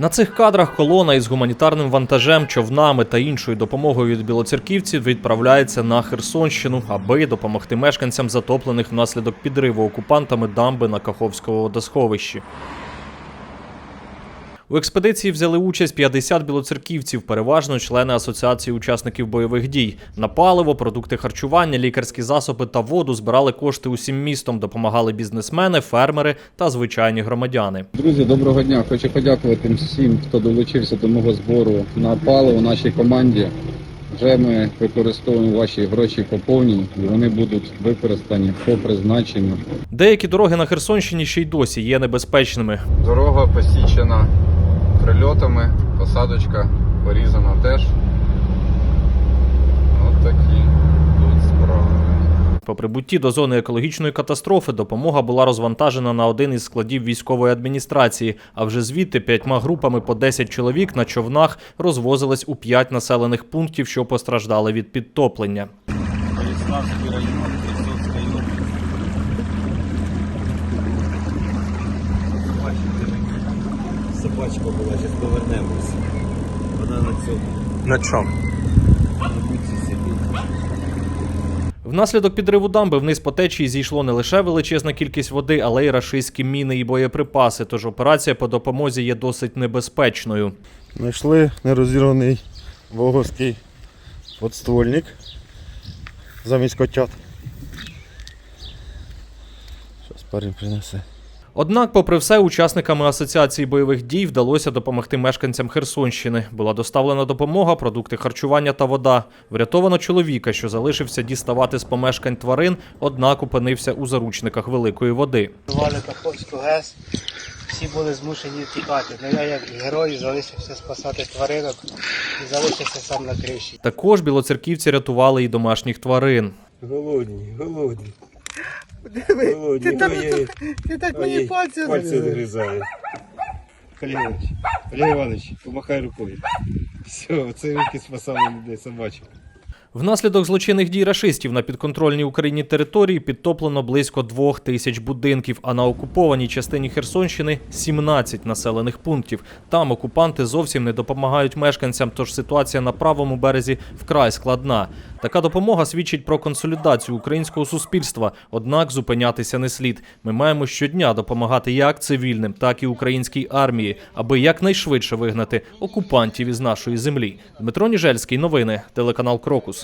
На цих кадрах колона із гуманітарним вантажем, човнами та іншою допомогою від білоцерківців відправляється на Херсонщину, аби допомогти мешканцям затоплених внаслідок підриву окупантами дамби на Каховському водосховищі. У експедиції взяли участь 50 білоцерківців, переважно члени асоціації учасників бойових дій. На паливо, продукти харчування, лікарські засоби та воду збирали кошти усім містом, допомагали бізнесмени, фермери та звичайні громадяни. Друзі, доброго дня. Хочу подякувати всім, хто долучився до мого збору на паливо нашій команді. Вже ми використовуємо ваші гроші по повній, і вони будуть використані по призначенню. Деякі дороги на Херсонщині ще й досі є небезпечними. Дорога посічена прильотами, посадочка порізана теж. От такі тут справи. По прибутті до зони екологічної катастрофи допомога була розвантажена на один із складів військової адміністрації. А вже звідти п'ятьма групами по 10 чоловік на човнах розвозились у п'ять населених пунктів, що постраждали від підтоплення. Бориславський район, Херсонський область. Собачка була, зараз повернемось. Вона на цьому. На чому? Внаслідок підриву дамби вниз по течії зійшло не лише величезна кількість води, але й рашистські міни і боєприпаси. Тож операція по допомозі є досить небезпечною. Знайшли нерозірваний вогоський подствольник замість котят. Зараз парень принесе. Однак, попри все, учасниками асоціації бойових дій вдалося допомогти мешканцям Херсонщини. Була доставлена допомога, продукти харчування та вода. Врятовано чоловіка, що залишився діставати з помешкань тварин, однак опинився у заручниках великої води. Каховську ГЕС, всі були змушені тікати. Ну я як герой залишився спасати тваринок і залишився сам на криші. Також білоцерківці рятували і домашніх тварин. Голодні, голодні. Голодні. Ти так, Ой-ой-ой. ти так Ой, мені пальці згризає. Олег Іванович, помахай рукою. Все, це руки спасали людей, собачок. Внаслідок злочинних дій рашистів на підконтрольній Україні території підтоплено близько двох тисяч будинків, а на окупованій частині Херсонщини 17 населених пунктів. Там окупанти зовсім не допомагають мешканцям, тож ситуація на правому березі вкрай складна. Така допомога свідчить про консолідацію українського суспільства, однак зупинятися не слід. Ми маємо щодня допомагати як цивільним, так і українській армії, аби якнайшвидше вигнати окупантів із нашої землі. Дмитро Ніжельський, новини, телеканал Крокус.